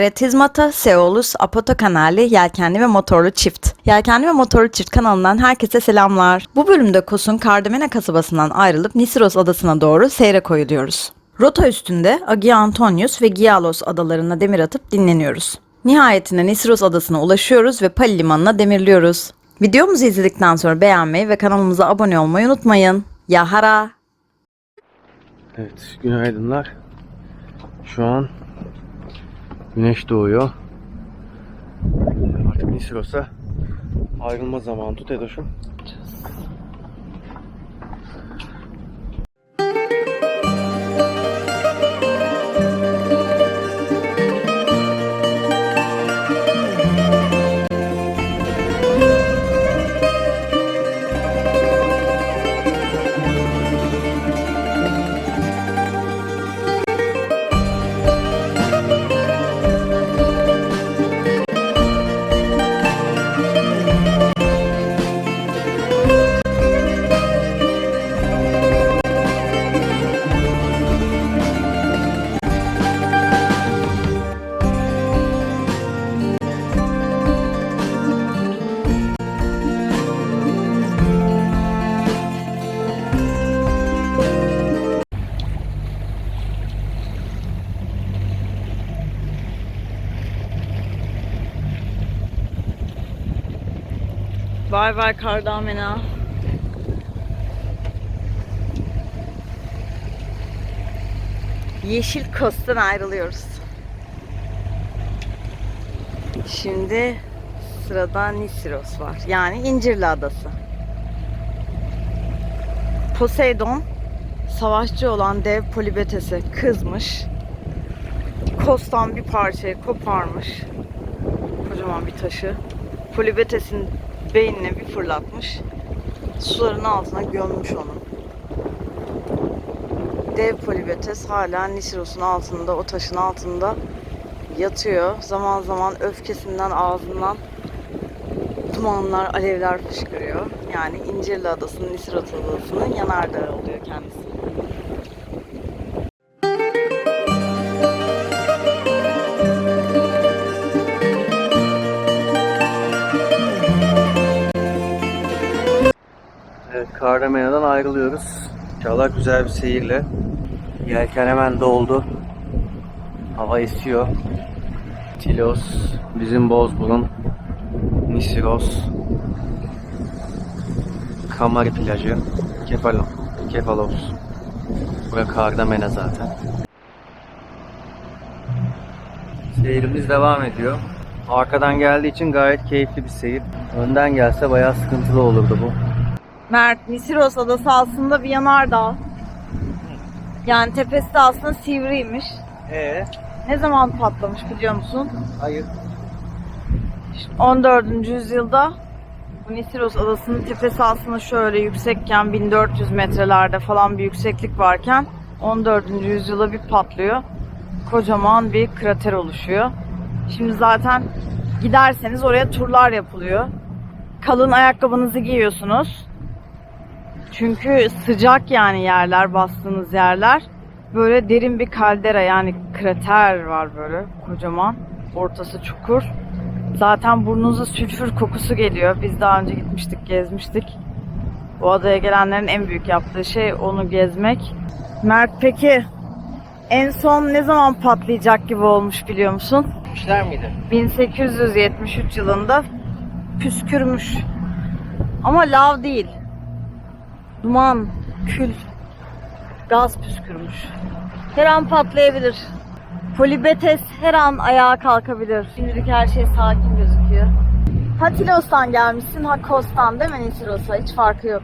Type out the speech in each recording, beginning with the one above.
Teretizmata, Seolus, Apoto Kanali, Yelkenli ve Motorlu Çift. Yelkenli ve Motorlu Çift kanalından herkese selamlar. Bu bölümde Kos'un Kardemene kasabasından ayrılıp Nisiros adasına doğru seyre koyuluyoruz. Rota üstünde Agia Antonius ve Gialos adalarına demir atıp dinleniyoruz. Nihayetinde Nisiros adasına ulaşıyoruz ve Pali limanına demirliyoruz. Videomuzu izledikten sonra beğenmeyi ve kanalımıza abone olmayı unutmayın. Yahara! Evet, günaydınlar. Şu an güneş doğuyor. Artık Nisiros'a ayrılma zamanı tut Edoş'um. Bay bay Kardamena. Yeşil Kost'tan ayrılıyoruz. Şimdi sırada Nisiros var. Yani İncirli Adası. Poseidon savaşçı olan dev Polibetes'e kızmış. Kostan bir parçayı koparmış. Kocaman bir taşı. Polibetes'in beynine bir fırlatmış. Suların altına gömmüş onu. Dev Polibetes hala Nisiros'un altında, o taşın altında yatıyor. Zaman zaman öfkesinden ağzından dumanlar, alevler fışkırıyor. Yani İncirli Adası'nın, Nisiros Adası'nın yanardağı oluyor kendisi. Kardemena'dan ayrılıyoruz. İnşallah güzel bir seyirle. Yelken hemen doldu. Hava esiyor. Tilos, bizim Bozburun, Nisiros, Kamari plajı, Kefalo, Kefalos. Burası Kardamena zaten. Seyrimiz devam ediyor. Arkadan geldiği için gayet keyifli bir seyir. Önden gelse bayağı sıkıntılı olurdu bu. Mert, Nisiros Adası aslında bir yanardağ. Yani tepesi de aslında sivriymiş. Ee? Ne zaman patlamış biliyor musun? Hayır. 14. yüzyılda bu Nisiros adasının tepesi aslında şöyle yüksekken 1400 metrelerde falan bir yükseklik varken 14. yüzyıla bir patlıyor. Kocaman bir krater oluşuyor. Şimdi zaten giderseniz oraya turlar yapılıyor. Kalın ayakkabınızı giyiyorsunuz. Çünkü sıcak yani yerler, bastığınız yerler. Böyle derin bir kaldera yani krater var böyle kocaman. Ortası çukur. Zaten burnunuza sülfür kokusu geliyor. Biz daha önce gitmiştik, gezmiştik. Bu adaya gelenlerin en büyük yaptığı şey onu gezmek. Mert peki en son ne zaman patlayacak gibi olmuş biliyor musun? İşler miydi? 1873 yılında püskürmüş. Ama lav değil. Duman, kül, gaz püskürmüş. Her an patlayabilir. Polibetes her an ayağa kalkabilir. Şimdilik her şey sakin gözüküyor. Ha Tilos'tan gelmişsin, ha Kos'tan değil mi Nisiros'a? Hiç farkı yok.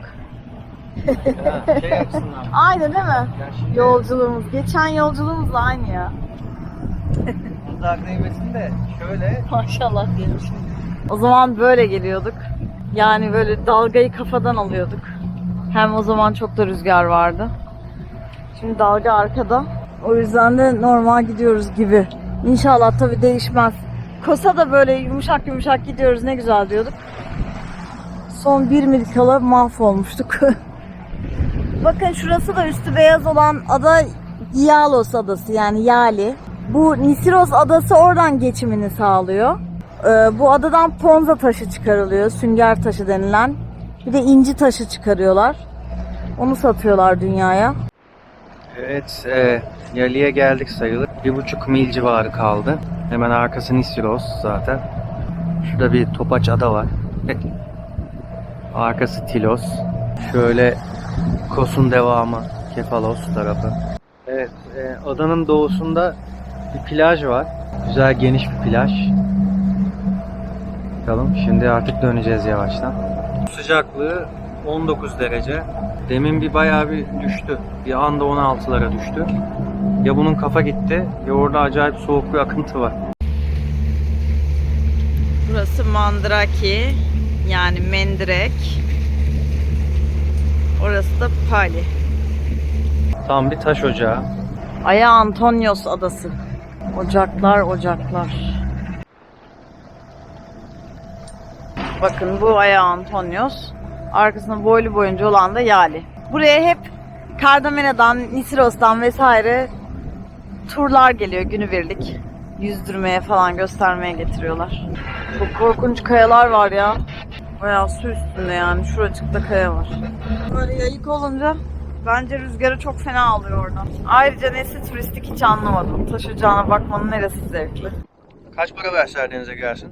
şey açısından. Aynı değil mi? Ya şimdi Yolculuğumuz. Geçen yolculuğumuzla aynı ya. uzak değmesin de şöyle Maşallah diyelim. O zaman böyle geliyorduk. Yani böyle dalgayı kafadan alıyorduk. Hem o zaman çok da rüzgar vardı. Şimdi dalga arkada. O yüzden de normal gidiyoruz gibi. İnşallah tabii değişmez. Kosa da böyle yumuşak yumuşak gidiyoruz ne güzel diyorduk. Son bir mil kala mahvolmuştuk. Bakın şurası da üstü beyaz olan ada Yalos adası yani Yali. Bu Nisiros adası oradan geçimini sağlıyor. Ee, bu adadan ponza taşı çıkarılıyor. Sünger taşı denilen. Bir de inci taşı çıkarıyorlar. Onu satıyorlar dünyaya. Evet, e, Yali'ye geldik sayılır. Bir buçuk mil civarı kaldı. Hemen arkası Nisiros zaten. Şurada bir topaç ada var. arkası Tilos. Şöyle Kos'un devamı Kefalos tarafı. Evet, e, adanın doğusunda bir plaj var. Güzel geniş bir plaj. Bakalım şimdi artık döneceğiz yavaştan. Sıcaklığı 19 derece. Demin bir bayağı bir düştü. Bir anda 16'lara düştü. Ya bunun kafa gitti ya orada acayip soğuk bir akıntı var. Burası Mandraki. Yani Mendirek. Orası da Pali. Tam bir taş ocağı. Aya Antonios adası. Ocaklar, ocaklar. Bakın bu Aya Antonios. Arkasında boylu boyunca olan da Yali. Buraya hep Kardamena'dan, Nisiros'tan vesaire turlar geliyor günübirlik. Yüzdürmeye falan göstermeye getiriyorlar. Çok korkunç kayalar var ya. Bayağı su üstünde yani. Şuracıkta kaya var. Böyle yayık olunca bence rüzgarı çok fena alıyor oradan. Ayrıca nesi turistik hiç anlamadım. Taş ocağına bakmanın neresi zevkli. Kaç para verseler denize girersin?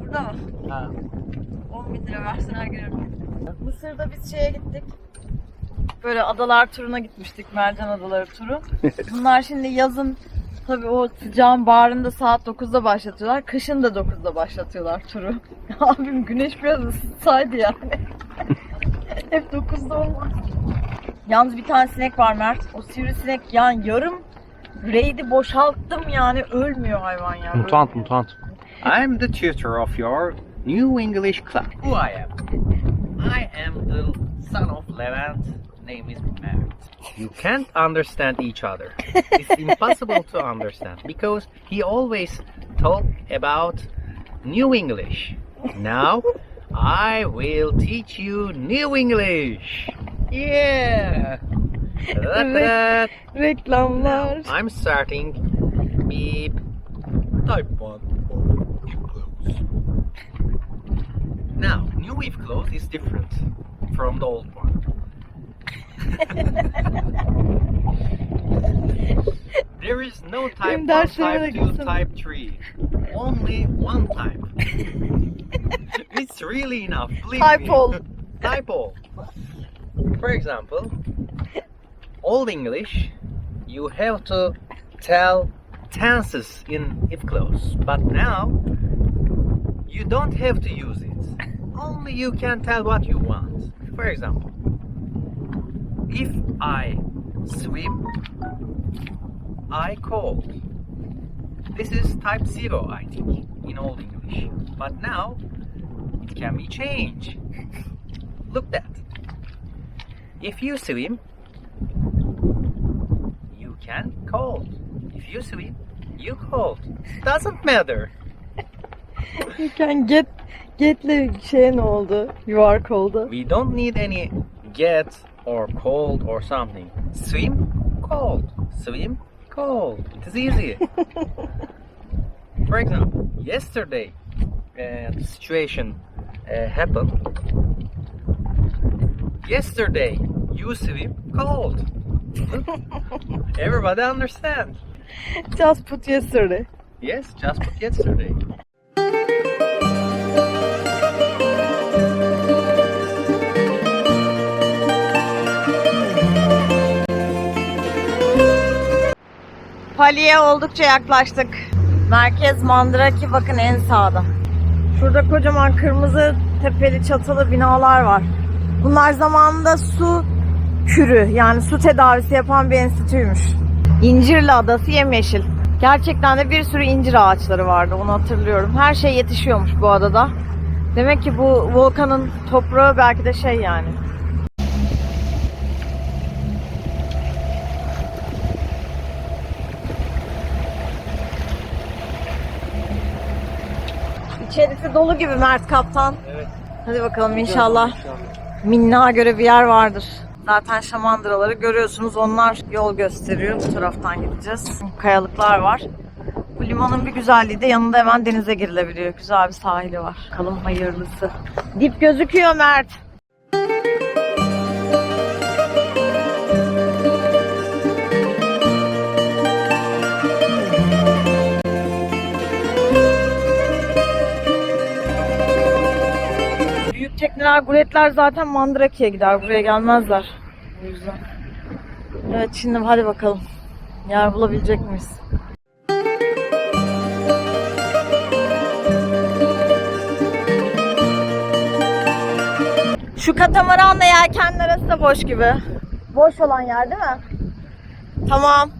Burada mı? Ha. 10 bin lira verseler girerim. Mısır'da biz şeye gittik. Böyle adalar turuna gitmiştik. Mercan Adaları turu. Bunlar şimdi yazın tabii o sıcağın bağrında saat 9'da başlatıyorlar. Kışın da 9'da başlatıyorlar turu. Abim güneş biraz ısıtsaydı yani. Hep 9'da olmaz. Yalnız bir tane sinek var Mert. O sivrisinek yani yarım raid'i boşalttım yani ölmüyor hayvan ya. Mutant, mutant. I'm the tutor of your New English Club. Who I am? I am the son of Levant. Name is Mert. You can't understand each other. It's impossible to understand because he always talk about New English. Now I will teach you New English. Yeah. Reklamlar. I'm starting. Beep. Type one. Now, new wave close is different from the old one. there is no type Benim 1, derslerime type de 2, gitsin. type 3. Only one type. it's really enough. Believe Type me. all. Type all. For example, Old English, you have to tell tenses in if clause, but now you don't have to use it. Only you can tell what you want. For example, if I swim, I cold. This is type zero, I think, in Old English. But now it can be changed. Look that. If you swim, you can cold. If you swim, you cold. Doesn't matter. You can get get'le şey ne oldu? Yuvark oldu. We don't need any get or cold or something. Swim, cold. Swim, cold. It is easy. For example, yesterday uh, the situation uh, happened. Yesterday you swim cold. Everybody understand? Just put yesterday. Yes, just put yesterday. Pali'ye oldukça yaklaştık. Merkez Mandraki bakın en sağda. Şurada kocaman kırmızı tepeli çatılı binalar var. Bunlar zamanında su kürü yani su tedavisi yapan bir enstitüymüş. İncirli Adası yemyeşil. Gerçekten de bir sürü incir ağaçları vardı onu hatırlıyorum. Her şey yetişiyormuş bu adada. Demek ki bu volkanın toprağı belki de şey yani. İçerisi dolu gibi Mert Kaptan. Evet. Hadi bakalım inşallah minna göre bir yer vardır. Zaten şamandıraları görüyorsunuz. Onlar yol gösteriyor. Bu taraftan gideceğiz. Kayalıklar var. Bu limanın bir güzelliği de yanında hemen denize girilebiliyor. Güzel bir sahili var. Bakalım hayırlısı. Dip gözüküyor Mert. Tekneler, guletler zaten Mandrake'ye gider. Buraya gelmezler. O yüzden. Evet şimdi hadi bakalım. Yer bulabilecek miyiz? Şu katamaranla yelkenler arası da boş gibi. Boş olan yer değil mi? Tamam.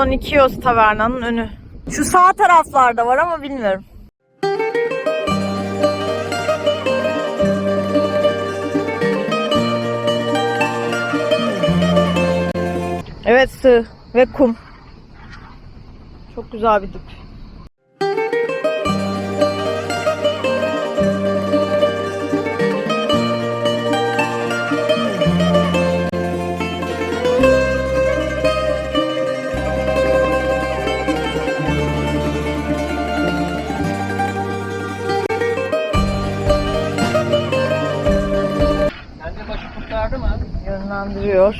Salon Ikios Taverna'nın önü. Şu sağ taraflarda var ama bilmiyorum. Evet sığ ve kum. Çok güzel bir dip. Yönlendiriyor.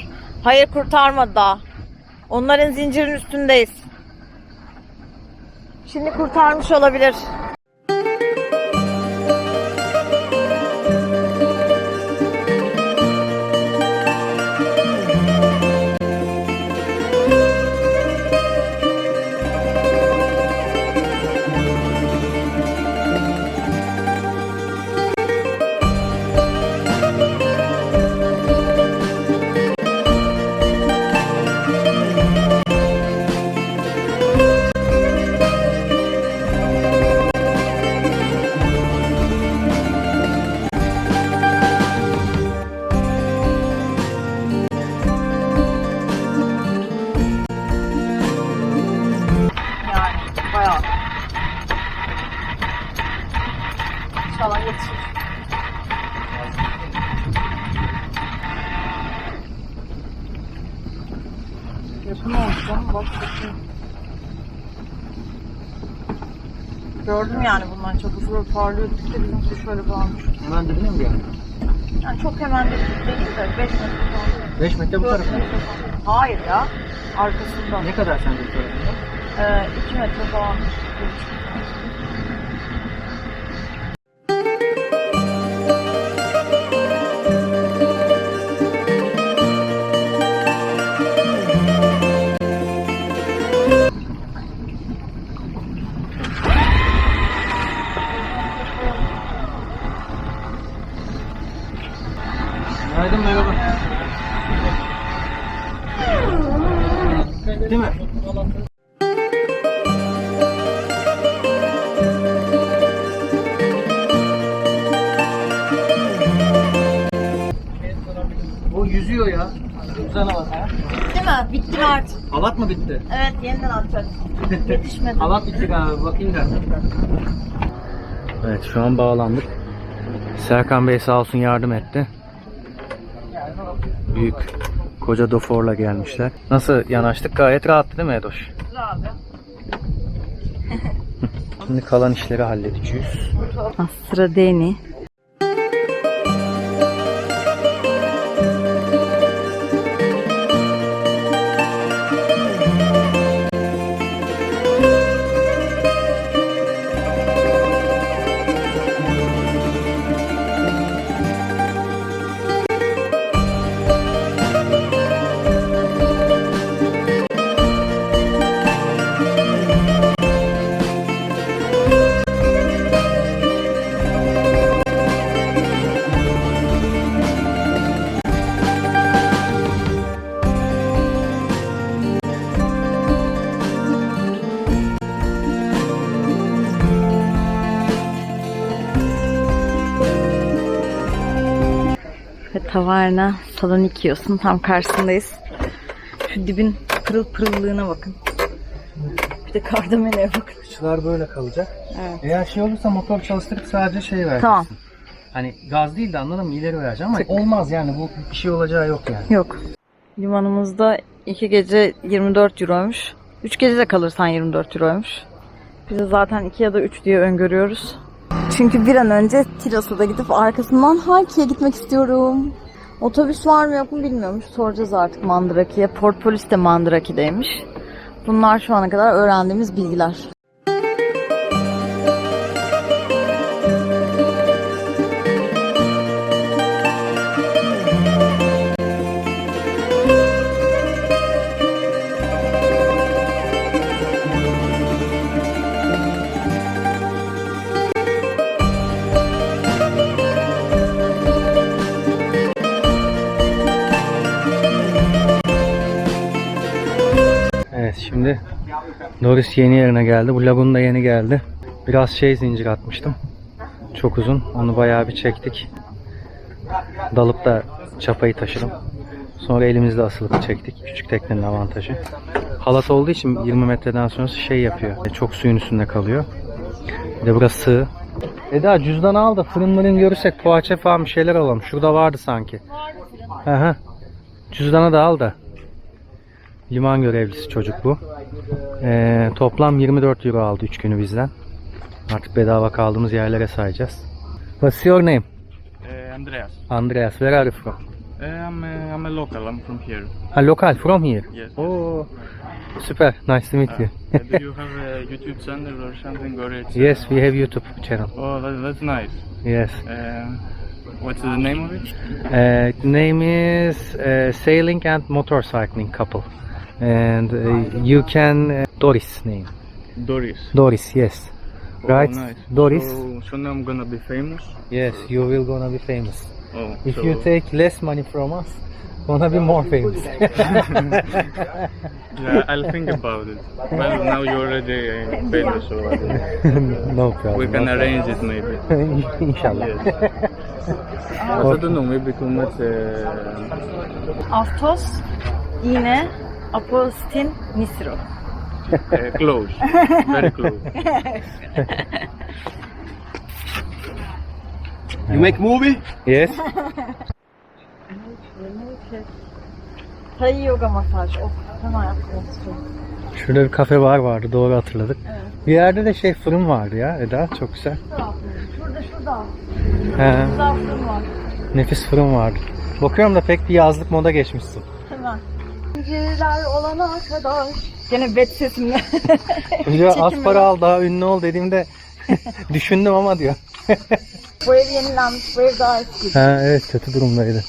Hayır kurtarmadı daha. Onların zincirin üstündeyiz. Şimdi kurtarmış olabilir. Çok uzun parlıyor. İşte bizimki de şöyle bağlamış. Hemen dibine mi geldi? Yani çok hemen de değil de 5 metre falan. 5 metre bu Dört tarafa. metre falan. Hayır ya. Arkasında. Ne kadar sence bu tarafında? Ee, 2 metre falan. Yetişmedi. Halat bitti galiba. Bakayım da. Evet şu an bağlandık. Serkan Bey sağ olsun yardım etti. Büyük koca doforla gelmişler. Nasıl yanaştık? Gayet rahattı değil mi Edoş? Abi. Şimdi kalan işleri halledeceğiz. Sıra Deni. Kavarna Salonikios'un tam karşısındayız. Şu dibin pırıl pırıllığına bakın. Bir de kardameleye bakın. Kışlar böyle kalacak. Evet. Eğer şey olursa motor çalıştırıp sadece şey vereceksin. Tamam. Hani gaz değil de anladın mı? İleri vereceğim ama olmaz yani bu bir şey olacağı yok yani. Yok. Limanımızda 2 gece 24 euroymuş. 3 gece de kalırsan 24 euroymuş. Biz de zaten 2 ya da 3 diye öngörüyoruz. Çünkü bir an önce Tilas'a da gidip arkasından Halki'ye gitmek istiyorum. Otobüs var mı yok mu bilmiyormuş. Soracağız artık Mandraki'ye. Port Polis de Mandraki'deymiş. Bunlar şu ana kadar öğrendiğimiz bilgiler. Doris yeni yerine geldi. Bu lagun da yeni geldi. Biraz şey zincir atmıştım. Çok uzun. Onu bayağı bir çektik. Dalıp da çapayı taşıdım. Sonra elimizle asılıp çektik. Küçük teknenin avantajı. Halat olduğu için 20 metreden sonrası şey yapıyor. Çok suyun üstünde kalıyor. Bir de burası sığ. Eda cüzdanı al da fırınların görürsek poğaça falan bir şeyler alalım. Şurada vardı sanki. Hı hı. Cüzdanı da al da. Liman görevlisi çocuk bu. Ee, toplam 24 euro aldı 3 günü bizden. Artık bedava kaldığımız yerlere sayacağız. What's your name? Uh, Andreas. Andreas, where are you from? Uh, I'm, uh, I'm a local. I'm from here. A local from here. Yes. Oh, super. Nice to meet you. Uh, do you have a YouTube channel or something, or it's? uh, yes, we have YouTube channel. Oh, that, that's nice. Yes. Uh, what's the name of it? Uh, the name is uh, Sailing and Motorcycling Couple. And uh, you can uh, Doris name. Doris. Doris, yes. Oh, Right? nice. Doris. So, so now I'm gonna be famous. Yes, you will gonna be famous. Oh, If so, you take less money from us, gonna be more famous. yeah, I'll think about it. Well, now you're already uh, famous, so don't- no problem. we can arrange it maybe. İnşallah. Yes. I don't know, maybe too much. Uh, Aftos, iğne, apostin, nisro. uh, close, very close. You make movie? Yes. Tay yoga masaj. Of, hemen istiyorum. Şurada bir kafe bar vardı doğru hatırladık. Bir yerde de şey fırın vardı ya Eda çok güzel. Şurada şurada. He, Güzel fırın var. nefis fırın vardı. Bakıyorum da pek bir yazlık moda geçmişsin. Hemen. Zincirler olana kadar. Gene bet sesimle. Önce az para al daha ünlü ol dediğimde düşündüm ama diyor. bu ev yenilenmiş, bu ev daha eski. Ha, evet kötü durumdaydı.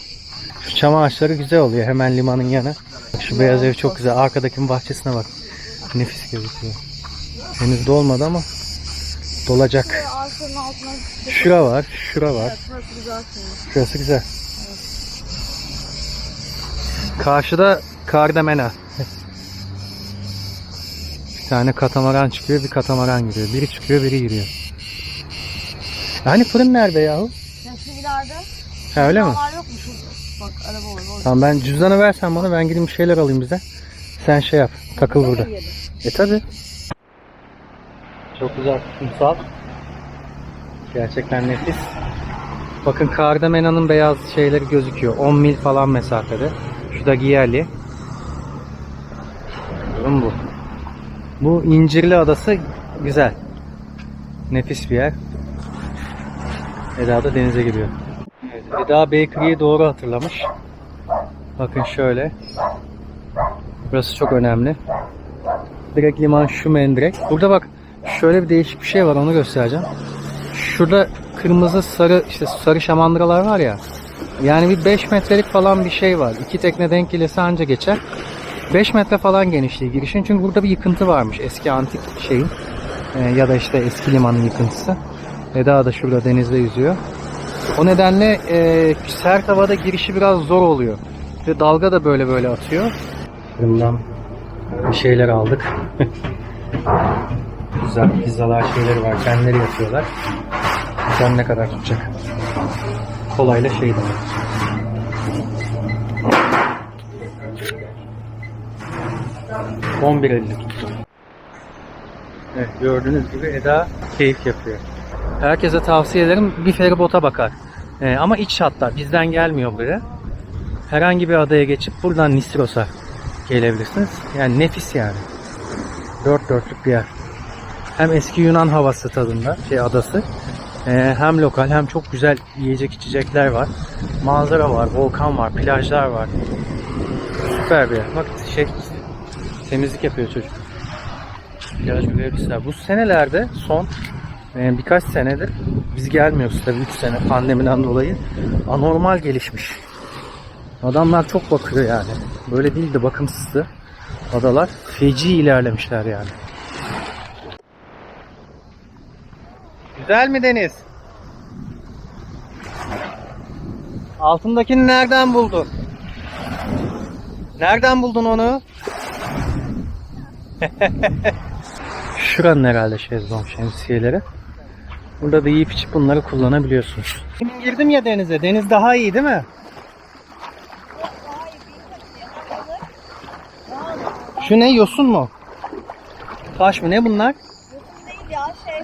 Şu çam ağaçları güzel oluyor hemen limanın yanı. Şu beyaz ev çok güzel. Arkadaki bahçesine bak. Nefis gözüküyor. Henüz dolmadı ama dolacak. Şura var, şura var. Şurası güzel. Karşıda Kardamena. Bir tane katamaran çıkıyor, bir katamaran giriyor. Biri çıkıyor, biri giriyor. Hani fırın nerede yahu? Ya şu ileride Ha öyle mi? binalar yok mu? Şu, bak araba var. orada. Tamam ben cüzdanı versen bana ben gideyim bir şeyler alayım bize. Sen şey yap, takıl burada. E tabi. Çok güzel kumsal. Gerçekten nefis. Bakın Kardamena'nın beyaz şeyleri gözüküyor. 10 mil falan mesafede. Şu da Giyerli. Durum bu. Bu İncirli Adası güzel. Nefis bir yer. Eda da denize giriyor. Evet, Eda Bakery'yi doğru hatırlamış. Bakın şöyle. Burası çok önemli. Direkt liman şu mendirek. Burada bak şöyle bir değişik bir şey var onu göstereceğim. Şurada kırmızı sarı işte sarı şamandıralar var ya. Yani bir 5 metrelik falan bir şey var. İki tekne denk gelirse anca geçer. 5 metre falan genişliği girişin. Çünkü burada bir yıkıntı varmış. Eski antik şeyin. Ee, ya da işte eski limanın yıkıntısı. Eda da şurada denizde yüzüyor. O nedenle e, sert havada girişi biraz zor oluyor. Ve dalga da böyle böyle atıyor. Bundan bir şeyler aldık. Güzel pizzalar şeyleri var. Kendileri yapıyorlar. Bakalım ne kadar tutacak. Kolayla şey demek. ...11.50 Evet gördüğünüz gibi Eda keyif yapıyor. Herkese tavsiye ederim bir feribota bakar. Ee, ama iç hatta bizden gelmiyor buraya. Herhangi bir adaya geçip buradan Nistros'a gelebilirsiniz. Yani nefis yani. Dört dörtlük bir yer. Hem eski Yunan havası tadında şey adası. Ee, hem lokal hem çok güzel yiyecek içecekler var. Manzara var, volkan var, plajlar var. Süper bir yer. Bak şey temizlik yapıyor çocuk. Plaj görevlisiler. Bu senelerde son e, birkaç senedir biz gelmiyoruz tabii 3 sene pandemiden dolayı anormal gelişmiş. Adamlar çok bakıyor yani. Böyle değildi bakımsızdı. Adalar feci ilerlemişler yani. Güzel mi deniz? Altındakini nereden buldun? Nereden buldun onu? Şuranın herhalde şezlong şemsiyeleri. Burada da yiyip içip bunları kullanabiliyorsunuz. Benim girdim ya denize. Deniz daha iyi değil mi? Şu ne? Yosun mu? Taş mı? Ne bunlar? Değil ya şey. E,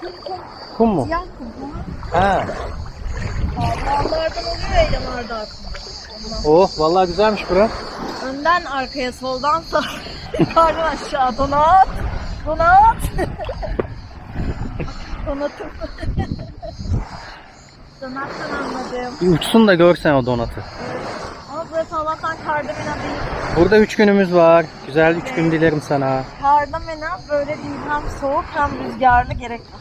kum kum Kum mu? siyah kum. Ha. Dağlardan oluyor ya yanardağ kum. Oh vallahi güzelmiş bura. Önden arkaya soldan sağ. Yukarıdan aşağı donat. Donat. Donatım. Donattan anladım. Bir uçsun da görsen o donatı. Ama burası Allah'tan Kardamena değil. Burada 3 günümüz var. Güzel 3 gün dilerim sana. Kardamena böyle değil hem soğuk hem rüzgarlı gerek yok.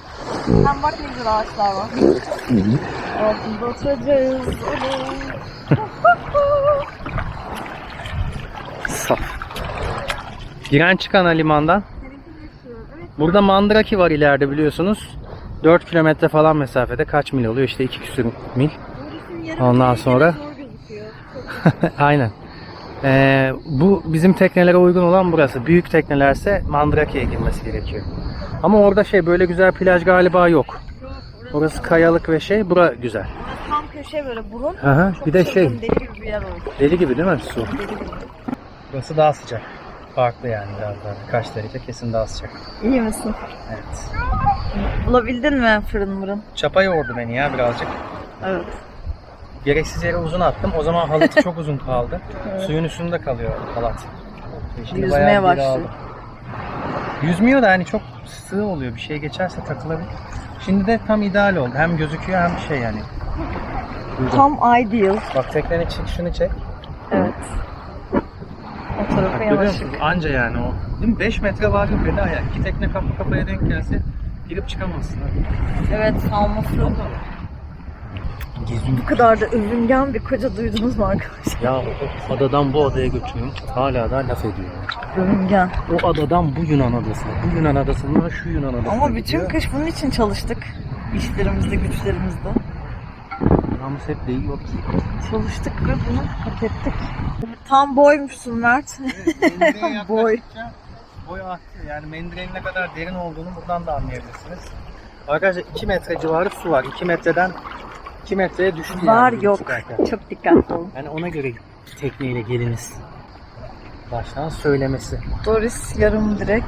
Hem bak ne güzel ağaçlar var. Altında oturacağız. Oley. Giren çıkan limandan. Burada Mandraki var ileride biliyorsunuz. 4 kilometre falan mesafede kaç mil oluyor? İşte 2 küsür mil. Ondan sonra aynen. Ee, bu bizim teknelere uygun olan burası. Büyük teknelerse Mandraki'ye girmesi gerekiyor. Ama orada şey böyle güzel plaj galiba yok. Orası kayalık ve şey. Bura güzel. Tam köşe böyle burun. Hı. Bir de şey Deli gibi bir yer oldu. Deli gibi değil mi su? Burası daha sıcak. Farklı yani biraz daha. Kaç derece kesin daha sıcak. İyi misin? Evet. Bulabildin mi fırın mırın? Çapa yordu beni ya birazcık. Evet. Gereksiz yere uzun attım. O zaman halatı çok uzun kaldı. Suyun üstünde kalıyor halat. Şimdi Yüzmeye aldı. Yüzmüyor da hani çok sığ oluyor. Bir şey geçerse takılabilir. Şimdi de tam ideal oldu. Hem gözüküyor hem şey yani. Tam ideal. Bak teknenin çıkışını çek. Evet. O tarafa görüyor yavaş. musun? Anca yani o. Değil mi? 5 metre var yok Eda ya. İki tekne kafa kafaya denk gelse girip çıkamazsın. Evet salması. Bu kadar da övüngen bir koca duydunuz mu arkadaşlar? Ya o adadan bu adaya götürüyorum. Hala da laf ediyor. Övüngen. O adadan bu Yunan adasına, bu Yunan adasından şu Yunan adasına Ama bütün gidiyor. kış bunun için çalıştık. İşlerimizde, güçlerimizde. Namus hep ki. Çalıştık ve bunu hak ettik. Tam boymuşsun Mert. Mendireğe Boy. boy arttı. Yani mendireğin ne kadar derin olduğunu buradan da anlayabilirsiniz. Arkadaşlar 2 metre civarı su var. 2 metreden 2 metreye düştü Var yani. yok. çıkarken. Çok dikkatli olun. Yani ona göre tekneyle geliniz. Baştan söylemesi. Doris yarım direk.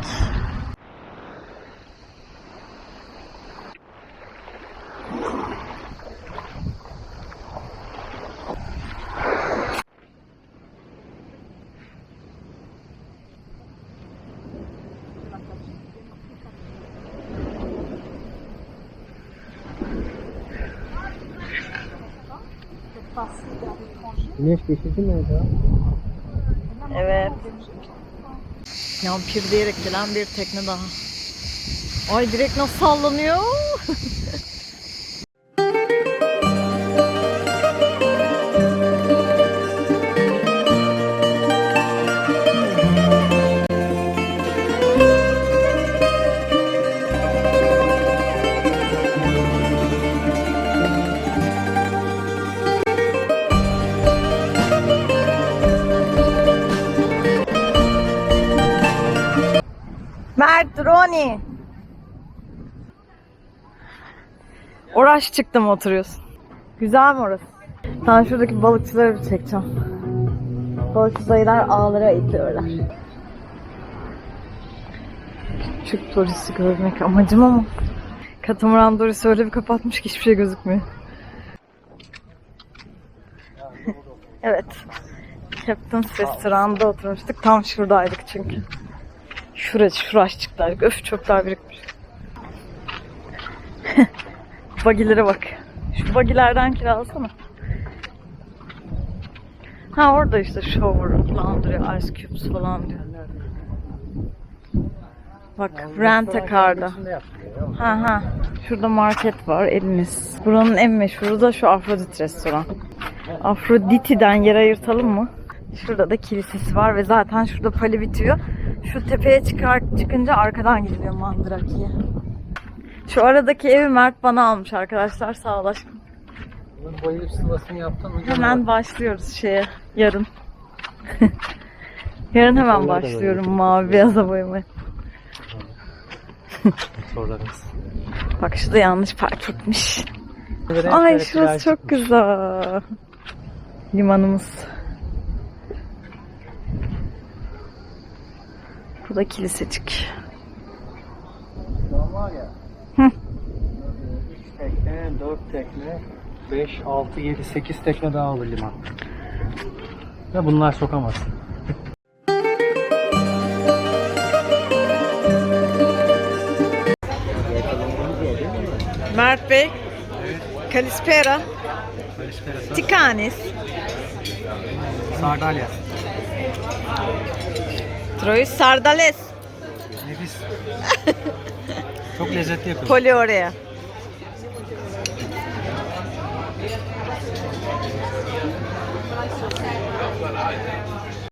Güneş geçici mi orada? Evet. Yampir diyerek gelen bir tekne daha. Ay direkt nasıl sallanıyor? Oraş çıktım oturuyorsun. Güzel mi orası? Ben şuradaki balıkçıları bir çekeceğim. Balıkçı dayılar ağlara itiyorlar. Küçük Doris'i görmek amacım ama Katamaran Doris'i öyle bir kapatmış ki hiçbir şey gözükmüyor. evet. Captain's Restoran'da oturmuştuk. Tam şuradaydık çünkü. Şuracı, şuracıktaydık. Öf çöpler birikmiş. Bagilere bak. Şu bagilerden kiralasana. Ha orada işte shower duruyor. Ice cubes falan diyor. Bak rent a car'da. Ha ha. Şurada market var eliniz. Buranın en meşhuru da şu Afrodit restoran. Afroditi'den yer ayırtalım mı? Şurada da kilisesi var ve zaten şurada pali bitiyor. Şu tepeye çıkar, çıkınca arkadan gidiliyor Mandraki'ye. Şu aradaki evi Mert bana almış arkadaşlar sağ ol aşkım. Bunun sıvasını yaptın mı? Hemen başlıyoruz şeye yarın. yarın hemen başlıyorum mavi beyaza boyamaya. Sorularımız. Bak şurada yanlış park etmiş. Ay şurası çok güzel. Limanımız. Bu da kilisecik. var ya. Hı. 3 tekne, 4 tekne, 5, 6, 7, 8 tekne daha alır liman. Ve bunlar sokamaz. Mert Bey. Kalispera. Tikanis. Sardalya. Troyes Sardales. Nefis. Çok lezzetli yapıyor. Poli oraya.